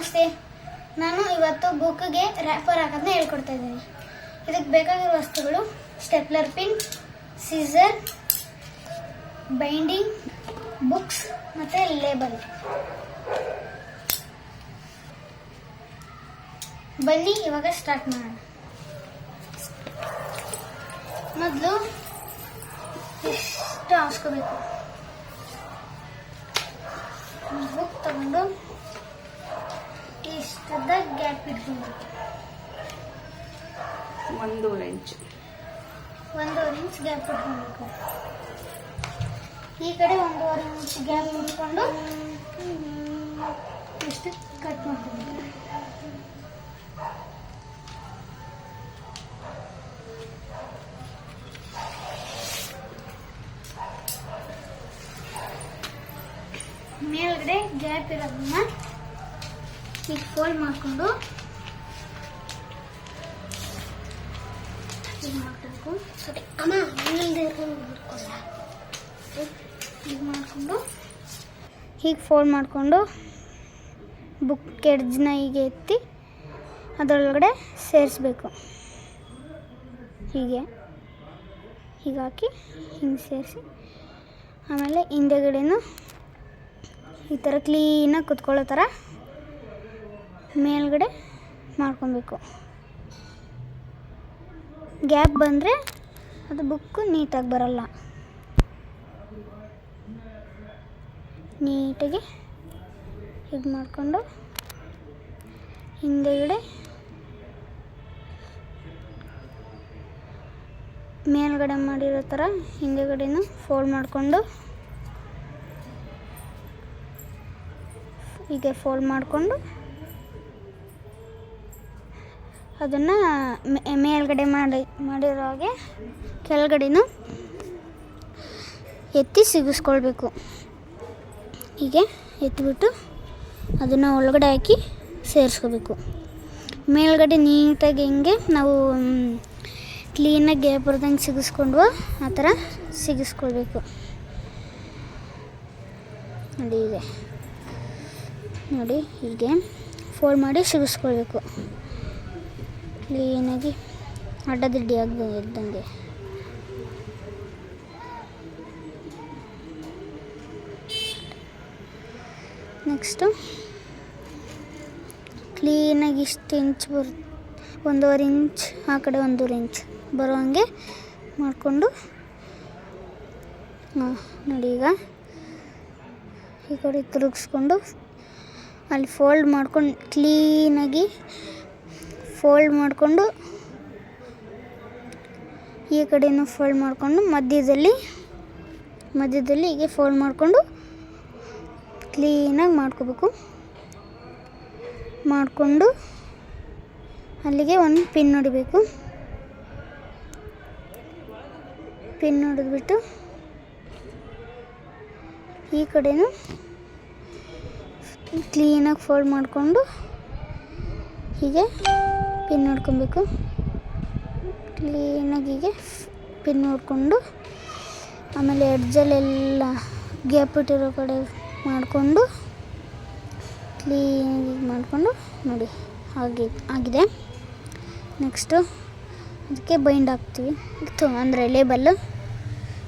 ನಮಸ್ತೆ. ನಾನು ಇವತ್ತು ಬುಕ್ಗೆ ರ್ಯಾಪರ್ ಹಾಕೋದನ್ನ ಹೇಳ್ಕೊಡ್ತಾ ಇದ್ದೀನಿ. ಇದಕ್ಕೆ ಬೇಕಾಗಿರೋ ವಸ್ತುಗಳು stapler pin, scissor, binding, books ಮತ್ತು ಲೇಬಲ್. ಬನ್ನಿ, ಇವಾಗ ಸ್ಟಾರ್ಟ್ ಮಾಡೋಣ. ಮೊದಲು ಎಷ್ಟು ಹಾಸ್ಕೋಬೇಕು? ಬುಕ್ ತಗೊಂಡು ಒಂದೂವರೆ ಇಂಚು ಒಂದೂವರೆ ಇಂಚ್ ಗ್ಯಾಪ್ ಇಟ್ಕೊಬೇಕು ಈ ಕಡೆ ಒಂದೂವರೆ ಇಂಚ್ ಗ್ಯಾಪ್ ಇಟ್ಕೊಂಡು ಇಷ್ಟು ಕಟ್ ಮಾಡ್ಕೊಬೇಕು ಮೇಲ್ಗಡೆ ಗ್ಯಾಪ್ ಇರೋದನ್ನ ಈಗ ಫೋಲ್ಡ್ ಮಾಡಿಕೊಂಡು ಹೀಗೆ ಸರಿ ಅಮ್ಮ ಹೀಗೆ ಮಾಡಿಕೊಂಡು ಹೀಗೆ ಫೋಲ್ಡ್ ಮಾಡಿಕೊಂಡು ಬುಕ್ ಎಡ್ಜ್ನ ಹೀಗೆ ಎತ್ತಿ ಅದರೊಳಗಡೆ ಸೇರಿಸ್ಬೇಕು. ಹೀಗೆ. ಹೀಗೆ ಹಾಕಿ ಹಿಂಗೆ ಸೇರಿಸಿ ಆಮೇಲೆ ಹಿಂದೆಗಡೆನೂ ಈ ಥರ ಕ್ಲೀನಾಗಿ ಕುತ್ಕೊಳ್ಳೋ ಥರ ಮೇಲ್ಗಡೆ ಮಾಡ್ಕೊಬೇಕು. ಗ್ಯಾಪ್ ಬಂದರೆ ಅದು ಬುಕ್ಕು ನೀಟಾಗಿ ಬರಲ್ಲ. ನೀಟಾಗಿ ಇದು ಮಾಡಿಕೊಂಡು ಹಿಂದೆಗಡೆ ಮೇಲ್ಗಡೆ ಮಾಡಿರೋ ಥರ ಹಿಂದೆಗಡೆನೂ ಫೋಲ್ಡ್ ಮಾಡಿಕೊಂಡು ಹೀಗೆ ಫೋಲ್ಡ್ ಮಾಡಿಕೊಂಡು ಅದನ್ನು ಮೇಲ್ಗಡೆ ಮಾಡಿ, ಮಾಡಿರೋ ಹಾಗೆ ಕೆಳಗಡೆನೂ ಎತ್ತಿ ಸಿಗಿಸ್ಕೊಳ್ಬೇಕು. ಹೀಗೆ ಎತ್ತಿಬಿಟ್ಟು ಅದನ್ನು ಒಳಗಡೆ ಹಾಕಿ ಸೇರಿಸ್ಕೋಬೇಕು. ಮೇಲ್ಗಡೆ ನೀಟಾಗಿ ಹಿಂಗೆ ನಾವು ಕ್ಲೀನಾಗಿ ಗ್ಯಾಪ್ ಬರ್ದಂಗೆ ಸಿಗಿಸ್ಕೊಂಡು ಆ ಥರ ಸಿಗಿಸ್ಕೊಳ್ಬೇಕು. ನೋಡಿ ಹೀಗೆ. ನೋಡಿ ಹೀಗೆ ಫೋಲ್ಡ್ ಮಾಡಿ ಸಿಗಿಸ್ಕೊಳ್ಬೇಕು. ಕ್ಲೀನಾಗಿ ಅಡ್ಡದಿಡ್ಡಿ ಆಗ ಇದ್ದಂಗೆ. ನೆಕ್ಸ್ಟು ಕ್ಲೀನಾಗಿ ಇಷ್ಟು ಇಂಚ್ ಬರ್ ಒಂದೂವರೆ ಇಂಚ್, ಆ ಕಡೆ ಒಂದೂವರೆ ಇಂಚ್ ಬರೋ ಹಾಗೆ ಮಾಡಿಕೊಂಡು ನೋಡಿ ಈಗ. ಈ ಕಡೆ ತಿರುಗಿಸ್ಕೊಂಡು ಅಲ್ಲಿ ಫೋಲ್ಡ್ ಮಾಡ್ಕೊಂಡು ಕ್ಲೀನಾಗಿ ಫೋಲ್ಡ್ ಮಾಡಿಕೊಂಡು ಈ ಕಡೆಯೂ ಫೋಲ್ಡ್ ಮಾಡಿಕೊಂಡು ಮಧ್ಯದಲ್ಲಿ ಮಧ್ಯದಲ್ಲಿ ಹೀಗೆ ಫೋಲ್ಡ್ ಮಾಡಿಕೊಂಡು ಕ್ಲೀನಾಗಿ ಮಾಡ್ಕೋಬೇಕು. ಮಾಡಿಕೊಂಡು ಅಲ್ಲಿಗೆ ಒಂದು ಪಿನ್ ಹೊಡಿಬೇಕು. ಪಿನ್ ಹೊಡೆದ್ಬಿಟ್ಟು ಈ ಕಡೆನೂ ಕ್ಲೀನಾಗಿ ಫೋಲ್ಡ್ ಮಾಡಿಕೊಂಡು ಹೀಗೆ ಪಿನ್ ನೋಡ್ಕೊಬೇಕು. ಕ್ಲೀನಾಗಿಗೆ ಪಿನ್ ನೋಡಿಕೊಂಡು, ಆಮೇಲೆ ಎಡ್ಜಲ್ಲೆಲ್ಲ ಗ್ಯಾಪ್ ಇಟ್ಟಿರೋ ಕಡೆ ಮಾಡಿಕೊಂಡು, ಕ್ಲೀನಾಗಿ ಮಾಡಿಕೊಂಡು ನೋಡಿ, ಹಾಗೆ ಆಗಿದೆ. ನೆಕ್ಸ್ಟು ಅದಕ್ಕೆ ಬೈಂಡ್ ಹಾಕ್ತೀವಿ. ಇತ್ತು ಅಂದರೆ ಲೇಬಲ್ಲು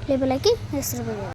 ಲೇಬಲ್ ಹಾಕಿ ಹೆಸರು ಬರೆಯೋದು.